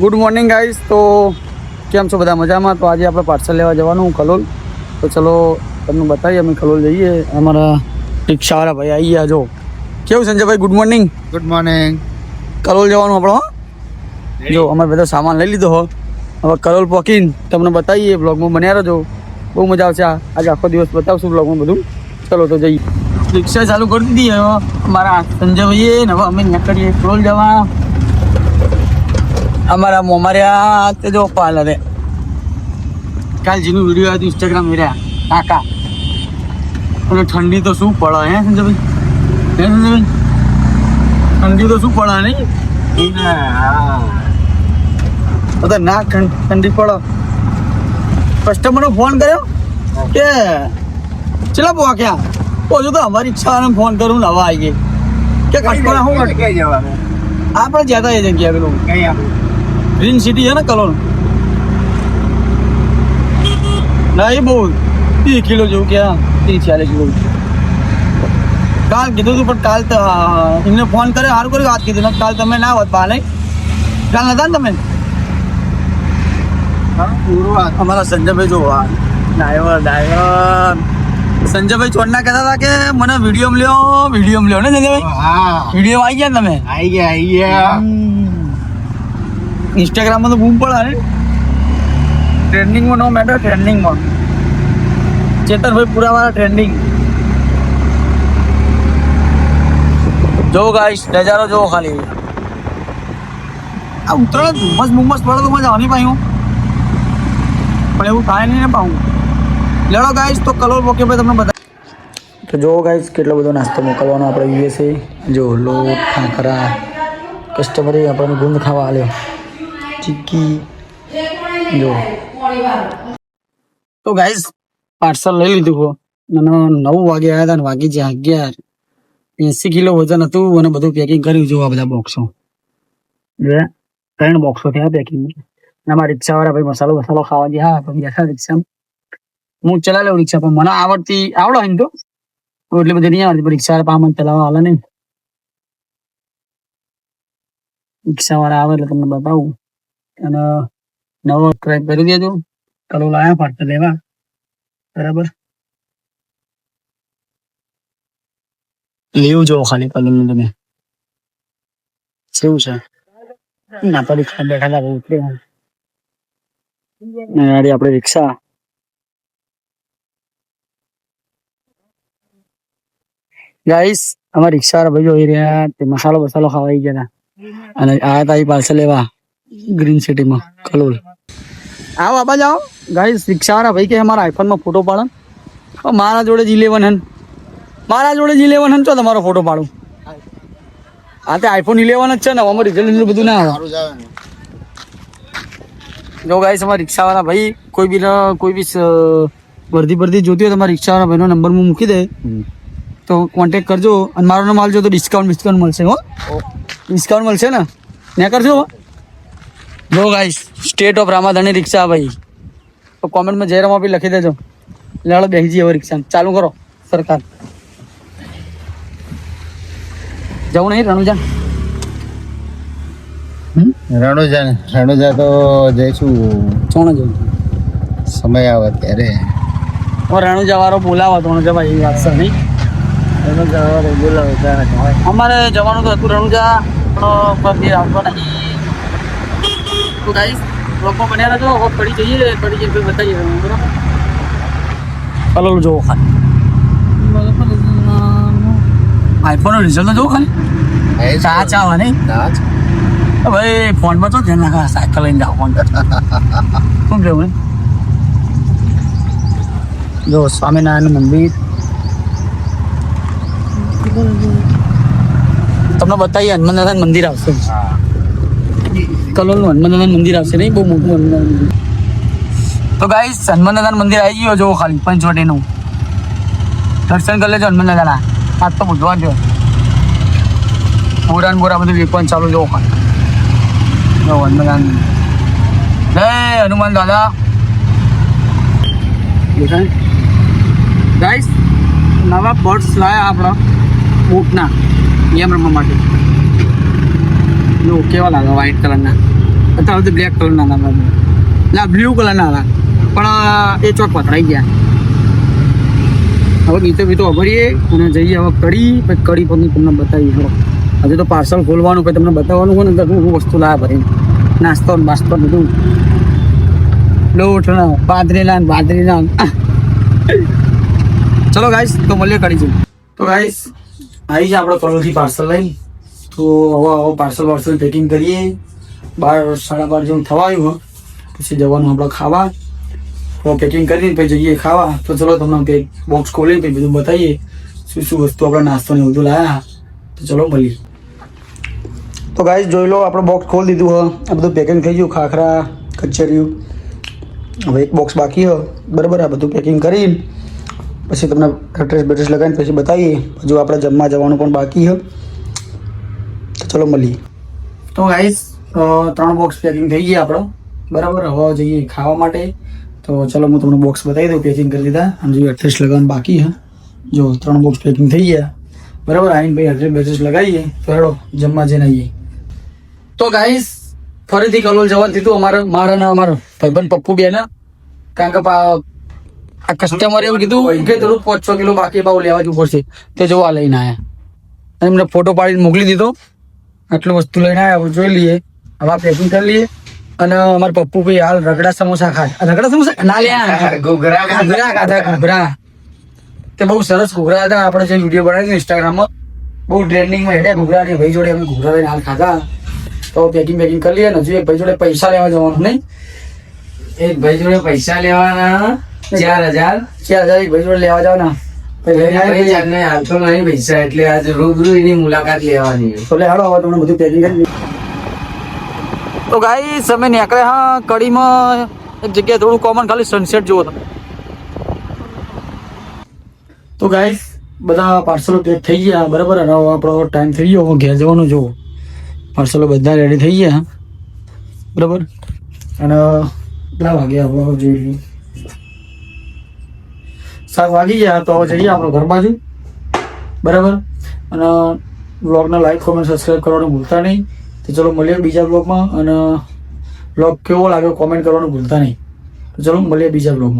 Good morning guys તો કેમ છો બધા મજામાં? તો આજે આપણે પાર્સલ લેવા જવાનું કલોલ તો ચલો તમને બતાવીએ અમે કલોલ જઈએ. અમારા રિક્ષાવાળા ભાઈ આવી ગયા જો. કેવું સંજયભાઈ? Good morning good morning Kalol જવાનું આપણો હો? જો અમારે બધો સામાન લઈ લીધો હો. હવે કલોલ પોકીને. તમને બતાવીએ બ્લોગમાં બન્યા રહેજો. બહુ મજા આવશે આજે આખો દિવસ બતાવશું બ્લોગમાં બધું. ચલો તો જઈએ. રિક્ષા ચાલુ કરી દીધી હવે મારા સંજયભાઈએ ને હવે અમે નીકળીએ કલોલ જવા. અમારા મોમાર્યા તે જો પાર્લરે કાલ જેનું વીડિયો આવ્યો ઇન્સ્ટાગ્રામ મેર્યા કાકા. અને ઠંડી તો શું પડે હે સંજયભાઈ? હે સંજયભાઈ? ઠંડી તો શું પડે નહીં? તો ના ઠંડી પડે. કસ્ટમરનો ફોન કર્યો? કે ચલા પો ક્યાં? ઓછું તો અમારી ઈચ્છા ફોન કરું નવા આવી ગઈ કે કસ્ટમર શું અટકાઈ કઈ જવાનું? આપણે જતા એ જગ્યા પેલું. કઈ આપણું ગ્રીન સિટી છે ને કલોલ ના એ બહુ ત્રીસ કિલો જેવું કે ત્રીસ ચાલીસ કિલો કાલ કીધું હતું પણ કાલ તો એમને ફોન કર્યો સારું કર્યું વાત કીધી કાલ તમે ના હોત બહાર નહીં કાલ નતા ને તમે અમારા સંજયભાઈ જો ડ્રાઈવર ડ્રાઈવર સંજયભાઈ ચોડના કહેતા હતા કે મને વીડિયો લ્યો વીડિયો લ્યો ને સંજયભાઈ હા વીડિયો આવી ગયા તમે આઈ ગયા આઈ ગયા ઇન્સ્ટાગ્રામમાં તો બૂમ પડે ને ટ્રેન્ડિંગમાં નો મેટર ટ્રેન્ડિંગમાં ચેતનભાઈ પુરાવાળા ટ્રેન્ડિંગ જો ગાઈશ નજારો જો ખાલી. આ ઉતરણ ધુમ્મસ બુમ્મસ પડે તો મજા આવની પાયું પણ એવું થાય નહીં ને પાઉં લડો ગાઈશ તો કલોલ પોકે ભાઈ તમને બધા તો જો ગાઈસ કેટલો બધો નાસ્તો મોકલવાનો આપણે યુએસએ જો લોટ ખાખરા કસ્ટમરે આપણને ગુંદ ખાવા આલ્યો. ચીક્કી. જો તો ગાઈઝ પાર્સલ લઈ લીધું અને નવ વાગે આવ્યા હતા ને વાગી જ્યાં અગિયાર. એસી કિલો વજન હતું અને બધું પેકિંગ કર્યું જોવા બધા બોક્સો ત્રણ બોક્સો થયા પેકિંગ અને અમારા રિક્ષાવાળા ભાઈ મસાલો મસાલો ખાવા ગયા. હા, પણ બેઠા રિક્ષા હું ચલાવ્યો રિક્ષા, પણ મને આવડતી, આવડો એમ તો. એટલી બધી નહીં આવડતી, પણ રિક્ષાવાળા પામ ચલાવવા હાલે નહીં. રિક્ષાવાળા આવે એટલે તમને બતાવું. અને નવો ટ્રેક કરી દેજો કલો લાયા પાર્સલ લેવા બરાબર? લેવું જો ખાલી કલરનું તમે. કેવું છે? ના પરીક્ષા રિક્ષા બેઠા હતા ઉતરે ગાડી આપણે રિક્ષા. ગાઈસ અમારા રિક્ષા ભાઈ જોઈ રહ્યા તે મસાલો બસાલો ખાવા આવી ગયા અને આ તારી પાર્સલ લેવા. ગ્રીન સિટીમાં કલોલ. આવો આબા જાઓ. ગાઈસ રિક્ષાવાળા ભાઈ કે અમારા આઈફોનમાં ફોટો પાડો. મારા જોડે જ ઇલેવન હન. મારા જોડે જ ઇલેવન હન તો તમારો ફોટો પાડું? હા તે આઈફોન ઇલેવન જ છે ને અમારું રિઝલ્ટ એટલું બધું ના આવે. સારું જો ગાઈસ અમારા રિક્ષાવાળા ભાઈ કોઈ બી કોઈ બી વર્ધી વર્દી જોતી હોય તમારા રિક્ષાવાળા ભાઈનો નંબર હું મૂકી દે. તો કોન્ટેક કરજો. અને મારો માલ જો તો ડિસ્કાઉન્ટ ડિસ્કાઉન્ટ મળશે હો. ડિસ્કાઉન્ટ મળશે ને? ત્યાં કરજો હો. જો ગાઈસ સ્ટેટ ઓફ રામાધણી રિક્ષા ભાઈ. તો કોમેન્ટમાં જયરામ બી લખી દેજો. લાડો બેસી જઈએ રિક્ષા ચાલુ કરો સરકાર. જવું નહીં રણુજા રણુજા રણુજા તો જઈશું ચોણ જવું સમય આવે ત્યારે. હું રણુજા વાળો બોલાવો તો રણુજા ભાઈ વાત છે નહીં. અમારે જવાનું તો હતું રણુજા પણ આવતો નહીં. તો ગાઈસ લોકો બન્યા રહેજો. હવે પડી જઈએ પડી જઈએ બતાવીએ તમને, બરાબર? જોવો ખાલી. આઈફોનનો રિઝલ્ટ જોવો ખાલી. ચા ચા હોય નહીં? ભાઈ ફોનમાં તો ધ્યાન રાખા સાયકલ લઈને જાઓ ફોન શું કેવું? જો સ્વામિનારાયણ મંદિર. તમને બતાવીએ હનુમાન મંદિર આવશે. હા. કલોલનું હનુમાન મંદિર આવશે નહીં? બહુ મોટું હનુમાન તો ગાઈસ હનુમાન મંદિર આવી ગયો જોવો ખાલી, પંચવટીનું. દર્શન કરી લેજો હનુમાન દાદાના આજ તો બુધવાર જો બોરા બોરા બધું વેપન ચાલુ જોવો ખાલી. જો હનુમાન જય હનુમાન દાદા ગાઈસ નવા બર્ડ્સ લાયા આપણા, બોટના ગેમ રમવા માટે. જો કેવા લાગે વ્હાઈટ કલરના અત્યારે તો બ્લેક કલર ના ના બ્લુ કલર ના હતા પણ એ ચોક પથરાઈ ગયા. હવે ગીતો બીતો અભરીએ અને જઈએ હવે કડી પછી કડી પણ તમને બતાવી હવે. હજુ તો પાર્સલ ખોલવાનું, પછી તમને બતાવવાનું હોય ને હું વસ્તુ લાવ્યા ભરીને. નાસ્તો બાસ્તો બધું. લોટ બાદરેલા બાદરેલા ચલો ગાઈસ તો મળીએ કરી જઈએ તો ગાઈસ આવી જાય આપણે કલોલથી પાર્સલ લઈ તો હવે હવે પાર્સલ વાર્સલ પેકિંગ કરીએ. બાર સાડા બાર જેવું થવા આવ્યું હોય. પછી જવાનું આપણે ખાવા. તો પેકિંગ કરીને પછી જઈએ ખાવા. તો ચલો તમને પેક બોક્સ ખોલીને પછી બધું બતાવીએ. શું શું વસ્તુ આપણે નાસ્તો ને બધું લાયા તો ચલો મળીએ. તો ગાઈસ જોઈ લો, આપણે બોક્સ ખોલી દીધું હોય આ બધું પેકિંગ થઈ ગયું. ખાખરા કચરિયું હવે એક બોક્સ બાકી હ. બરાબર, આ બધું પેકિંગ કરીને. પછી તમને એડ્રેસ બેડ્રેસ લગાવીને પછી બતાવીએ. હજુ આપણે જમવા જવાનું પણ બાકી હ. તો ચલો મળીએ. તો ગાઈસ ત્રણ બોક્સ પેકિંગ થઈ ગયા આપણો. બરાબર? હવે જઈએ ખાવા માટે. તો ચલો હું તમને બોક્સ બતાવી દઉં પેકિંગ કરી દીધા. અને જો એડ્રેસ લગાવવાનું બાકી હ જો ત્રણ બોક્સ પેકિંગ થઈ ગયા. બરાબર? આવીને ભાઈ એડ્રેસ બેડ્રેસ લગાવીએ. તો હેડો જમવા જઈને આવીએ. તો ગાઈસ ફરીથી કલોલ જવાનું થયું અમારે મારા ને અમારા ભાઈબંધ પપ્પુ બે ને કારણ કે પા- આ કસ્ટમર એવું કીધું કે થોડું પાંચ છ કિલો બાકી ભાવ લેવા જવું પડશે. તે જોવા લઈને આયા. અને એમને ફોટો પાડીને મોકલી દીધો. આટલું વસ્તુ લઈને આવ્યા જોઈ લઈએ. હવે પેકિંગ કરી લઈએ? અને અમારા પપ્પુ ભાઈ હાલ રગડા સમોસા ખાય. રગડા સમોસા? ના લ્યા. ઘૂઘરા ઘોઘરા ખાધા ઘોઘરા. તે બહુ સરસ ઘૂઘરા હતા. આપણે જે વીડિયો બનાવ્યો ઇન્સ્ટાગ્રામમાં બહુ ટ્રેન્ડિંગમાં હેડે ઘૂઘરા ને ભાઈ જોડે અમે ઘોઘરા લઈને હાલ ખાધા. તો પેકિંગ પેકિંગ કરી લઈએ હજુ એક ભાઈ જોડે પૈસા લેવા જવાનું નહીં. એક ભાઈ જોડે પૈસા લેવાના ચાર હજાર. ચાર હજાર એક ભાઈ જોડે લેવા જવાના. હાલતો નહીં પૈસા એટલે આજે રૂબરૂ એની મુલાકાત લેવાની તો લે હાલો હવે તમને બધું પેકિંગ કરી તો ગાઈ અમે નીકળે હા કડીમાં. એક જગ્યાએ થોડું કોમન ખાલી સનસેટ જુઓ તમે. તો ગાઈસ બધા પાર્સલો પેક થઈ ગયા બરાબર? અને આપણો ટાઈમ થઈ ગયો ઘેર જવાનું જુઓ. પાર્સલો બધા રેડી થઈ ગયા બરાબર? અને કેટલા વાગ્યા? હવે જોઈ લઈએ. સાત વાગી ગયા, તો હવે જઈએ આપણો ઘર બાજુ બરાબર? અને બ્લોગને લાઈક કોમેન્ટ સબસ્ક્રાઈબ કરવાનું ભૂલતા નહીં. તો ચલો મળીએ બીજા બ્લોગમાં અને બ્લોગ કેવો લાગ્યો કોમેન્ટ કરવાનું ભૂલતા નહીં. ચલો મળીએ બીજા બ્લોગમાં